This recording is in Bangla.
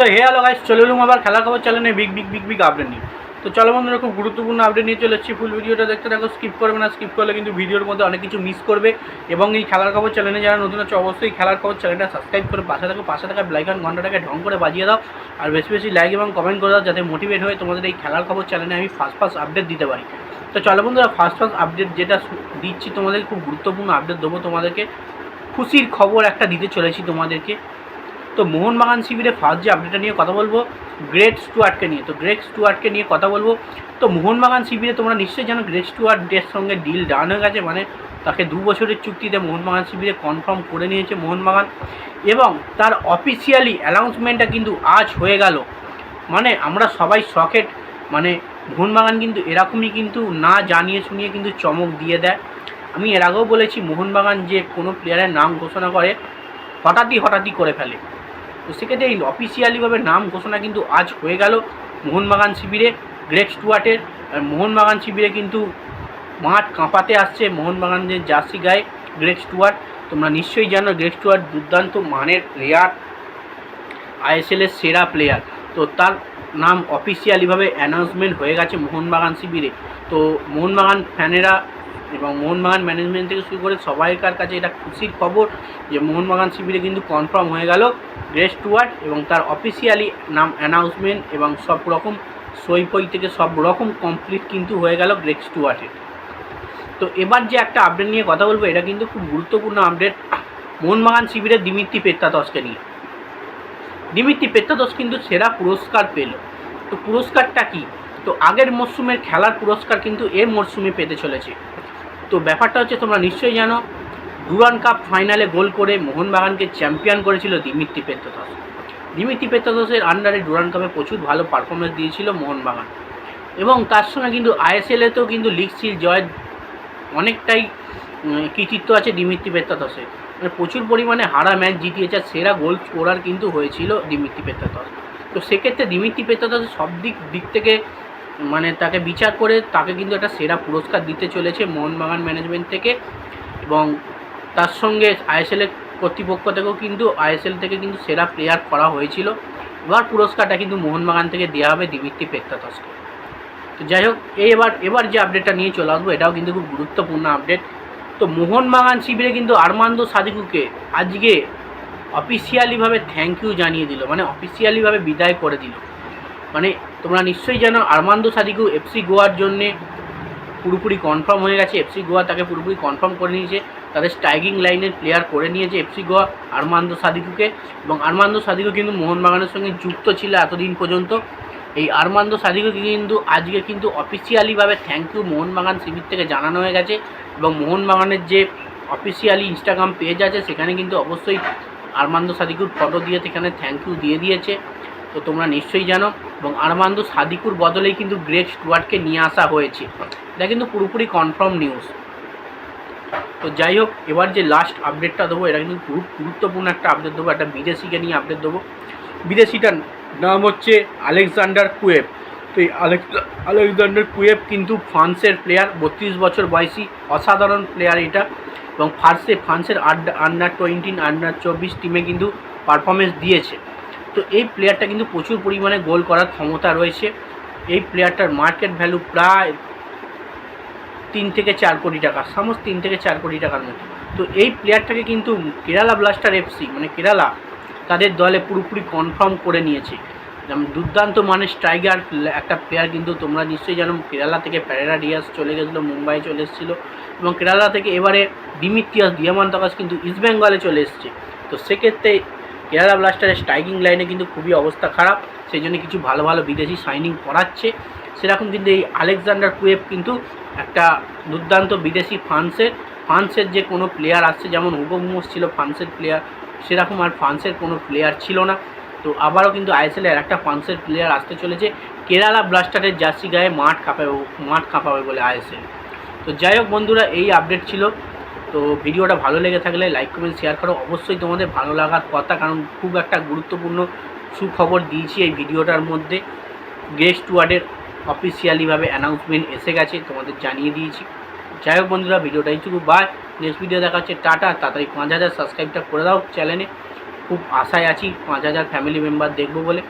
তো হে হ্যালো গাইস চলে এলুম আবার খেলা খবর চ্যানেলে big big big big update নিয়ে। তো চলো বন্ধুরা, খুব গুরুত্বপূর্ণ আপডেট নিয়ে চলে এসেছি। ফুল ভিডিওটা দেখতে থাকো স্কিপ করবে না স্কিপ করলে কিন্তু ভিডিওর মধ্যে অনেক কিছু মিস করবে। এবং এই খেলার খবর চ্যানেলে যারা নতুন আছে, অবশ্যই খেলার খবর চ্যানেলটা সাবস্ক্রাইব করে পাশে থাকো, পাশে থাকা ব্লাইকন ঘন্টাটাকে ঢং করে বাজিয়ে দাও। আর বেশি বেশি লাইক এবং কমেন্ট করে দাও, যাতে মোটিভেট হয়ে তোমাদের এই খেলার খবর চ্যানেলে আমি ফার্স্ট ফার্স্ট আপডেট দিতে পারি। তো চলো বন্ধুরা ফার্স্ট ফার্স্ট আপডেট যেটা দিচ্ছি তোমাদের, খুব গুরুত্বপূর্ণ আপডেট দেবো তোমাদেরকে। খুশির খবর একটা দিতে চলেছি তোমাদেরকে। তো মোহনবাগান শিবিরে ফার্স্ট যে আপডেটটা নিয়ে কথা বলব গ্রেট স্টুয়ার্টকে নিয়ে। তো গ্রেট স্টুয়ার্টকে নিয়ে কথা বলব। তো মোহনবাগান শিবিরে তোমরা নিশ্চয়ই জানো গ্রেট স্টুয়ার্টের সঙ্গে ডিল ডান হয়ে গেছে মানে তাকে দু বছরের চুক্তিতে মোহনবাগান শিবিরে কনফার্ম করে নিয়েছে মোহনবাগান। এবং তার অফিসিয়ালি অ্যানাউন্সমেন্টটা কিন্তু আজ হয়ে গেল। মানে আমরা সবাই শখের মানে মোহনবাগান কিন্তু এরকমই কিন্তু না জানিয়ে শুনিয়ে কিন্তু চমক দিয়ে দেয়। আমি এর আগেও বলেছি, মোহনবাগান যে কোনো প্লেয়ারের নাম ঘোষণা করে, হঠাৎই হঠাৎই করে ফেলে। তো সেক্ষেত্রে এই অফিসিয়ালিভাবে নাম ঘোষণা কিন্তু আজ হয়ে গেল। মোহনবাগান শিবিরে গ্রেট স্টুয়ার্টের মোহনবাগান শিবিরে কিন্তু মাঠ কাঁপাতে আসছে মোহনবাগানের জার্সি গায়ে গ্রেট স্টুয়ার্ট। তোমরা নিশ্চয়ই জানো গ্রেট স্টুয়ার্ট দুর্দান্ত মানের প্লেয়ার আইএসএলের সেরা প্লেয়ার তো তার নাম অফিসিয়ালিভাবে অ্যানাউন্সমেন্ট হয়ে গেছে মোহনবাগান শিবিরে। তো মোহনবাগান ফ্যানেরা এবং মোহনবাগান ম্যানেজমেন্ট থেকে শুরু করে সবাইকার কাছে এটা খুশির খবর যে মোহনবাগান শিবিরে কিন্তু কনফার্ম হয়ে গেল গ্রেস টুয়ার্ড এবং তার অফিসিয়ালি নাম অ্যানাউন্সমেন্ট এবং সব রকম সই ফই থেকে সব রকম কমপ্লিট কিন্তু হয়ে গেল গ্রেস টুয়ার্টের তো এবার যে একটা আপডেট নিয়ে কথা বলব, এটা কিন্তু খুব গুরুত্বপূর্ণ আপডেট মোহনবাগান শিবিরের দিমিত্রি পেত্তাতসকে নিয়ে। দিমিত্রি পেত্তাতস কিন্তু সেরা পুরস্কার পেল। তো পুরস্কারটা কি? তো আগের মরশুমের খেলার পুরস্কার কিন্তু এর মরশুমে পেতে চলেছে। তো ব্যাপারটা হচ্ছে তোমরা নিশ্চয়ই জানো ডুরান কাপ ফাইনালে গোল করে মোহনবাগানকে চ্যাম্পিয়ন করেছিল দিমিত্রি পেত্তাতস দিমিত্রি পেত্তাতসের আন্ডারে ডুরান কাপে প্রচুর ভালো পারফরমেন্স দিয়েছিল মোহনবাগান। এবং তার সঙ্গে কিন্তু আইএসএলেতেও কিন্তু লিগ সিল জয়ের অনেকটাই কৃতিত্ব আছে দিমিত্রি পেত্তাতসের মানে প্রচুর পরিমাণে হারা ম্যাচ জিতিয়েছে সেরা গোল স্কোরার কিন্তু হয়েছিল দিমিত্রি পেত্তাতস তো সেক্ষেত্রে দিমিত্রি পেত্তাতস সব দিক দিক থেকে মানে তাকে বিচার করে তাকে কিন্তু একটা সেরা পুরস্কার দিতে চলেছে মোহনবাগান ম্যানেজমেন্ট থেকে এবং তার সঙ্গে আইএসএল এর কর্তৃপক্ষ থেকেও কিন্তু আইএসএল থেকে কিন্তু সেরা প্লেয়ার করা হয়েছিল। এবার পুরস্কারটা কিন্তু মোহনবাগান থেকে দেওয়া হবে দিমিত্রি পেত্তাতসকে। তো যাই হোক এবার এবার যে আপডেটটা নিয়ে চলে আসব, এটাও কিন্তু খুব গুরুত্বপূর্ণ আপডেট তো মোহনবাগান শিবিরে কিন্তু আরমান্দো সাদিকুকে আজকে অফিসিয়ালিভাবে থ্যাংক ইউ জানিয়ে দিল মানে অফিসিয়ালিভাবে বিদায় করে দিল। মানে তোমরা নিশ্চয়ই জানো আরমান্দো সাদিকু এফসি গোয়ার জন্যে পুরোপুরি কনফার্ম হয়ে গেছে। এফসি গোয়া তাকে পুরোপুরি কনফার্ম করে নিয়েছে। তাদের স্ট্রাইকিং লাইনের প্লেয়ার করে নিয়েছে এফসি গোয়া আরমান্দো সাদিকুকে। এবং আরমান্দো সাদিকু কিন্তু মোহনবাগানের সঙ্গে যুক্ত ছিল এতদিন পর্যন্ত। এই আরমান্দো সাদিকুকে কিন্তু আজকে কিন্তু অফিসিয়ালিভাবে থ্যাংক ইউ মোহনবাগান শিবির থেকে জানানো হয়ে গেছে। এবং মোহনবাগানের যে অফিসিয়ালি ইনস্টাগ্রাম পেজ আছে, সেখানে কিন্তু অবশ্যই আরমান্দো সাদিকুর ফটো দিয়ে সেখানে থ্যাংক ইউ দিয়ে দিয়েছে। তো তোমরা নিশ্চয়ই জানো এবং আরমান্দো সাদিকুর বদলেই কিন্তু গ্রেট স্টুয়ার্টকে নিয়ে আসা হয়েছে। এটা কিন্তু পুরোপুরি কনফার্ম নিউজ তো যাই হোক, এবার যে লাস্ট আপডেটটা দেবো, এটা কিন্তু খুব গুরুত্বপূর্ণ একটা আপডেট দেবো, একটা বিদেশিকে নিয়ে আপডেট দেবো। বিদেশিটার নাম হচ্ছে আলেকজান্ডার কুয়েব। তো এই আলেক- আলেকজান্ডার কুয়েব কিন্তু ফ্রান্সের প্লেয়ার বত্রিশ বছর বয়সী অসাধারণ প্লেয়ার এটা। এবং ফার্সে, ফ্রান্সের আড্ডা আন্ডার টোয়েন্টিন আন্ডার চব্বিশ টিমে কিন্তু পারফরমেন্স দিয়েছে। তো এই প্লেয়ারটা কিন্তু প্রচুর পরিমাণে গোল করার ক্ষমতা রয়েছে। এই প্লেয়ারটার মার্কেট ভ্যালু প্রায় তিন থেকে চার কোটি টাকা, সমস্ত তিন থেকে চার কোটি টাকার মতো তো এই প্লেয়ারটাকে কিন্তু কেরালা ব্লাস্টার এফসি মানে কেরালা তাদের দলে পুরোপুরি কনফার্ম করে নিয়েছে। যেমন দুর্দান্ত মানের স্ট্রাইকার একটা প্লেয়ার কিন্তু তোমরা নিশ্চয়ই জানো কেরালা থেকে প্যারেরা ডিয়াস চলে গেছিল, মুম্বাই চলে এসেছিল এবং কেরালা থেকে এবারে দিমিত্রিয়াস দিয়ামান্তকাস কিন্তু ইস্টবেঙ্গলে চলে এসেছে। তো সেক্ষেত্রে কেরালা ব্লাস্টারের স্ট্রাইকিং লাইনে কিন্তু খুবই অবস্থা খারাপ, সেই জন্য কিছু ভালো ভালো বিদেশি সাইনিং করাচ্ছে। সেরকম কিন্তু এই আলেকজান্ডার কুয়েব কিন্তু একটা দুর্দান্ত বিদেশি ফ্রান্সের ফ্রান্সের যে কোনো প্লেয়ার আসছে, যেমন হুগো মোমোস ছিল ফ্রান্সের প্লেয়ার সেরকম আর ফ্রান্সের কোনো প্লেয়ার ছিল না। তো আবারও কিন্তু আইএসএলের একটা ফ্রান্সের প্লেয়ার আসতে চলেছে। কেরালা ব্লাস্টারের জার্সি গায়ে মাঠ কাঁপাবে মাঠ কাঁপাবে বলে আইএসএল তো যাই হোক বন্ধুরা, এই আপডেট ছিল। তো ভিডিওটা ভালো লেগে থাকলে লাইক কমেন্ট শেয়ার করো। অবশ্যই তোমাদের ভালো লাগার কথা, কারণ খুব একটা গুরুত্বপূর্ণ সুখবর দিয়েছি এই ভিডিওটার মধ্যে। গেস্ট ওয়ার্ডের অফিসিয়ালিভাবে অ্যানাউন্সমেন্ট এসে গেছে, তোমাদের জানিয়ে দিয়েছি। যাই হোক বন্ধুরা, ভিডিওটা এইটুকু বাই নেক্সট ভিডিও দেখা হচ্ছে, টাটা। তাড়াতাড়ি পাঁচ হাজার সাবস্ক্রাইবটা করে দাও চ্যানেলে খুব আশায় আছি পাঁচ হাজার ফ্যামিলি মেম্বার দেখব বলে।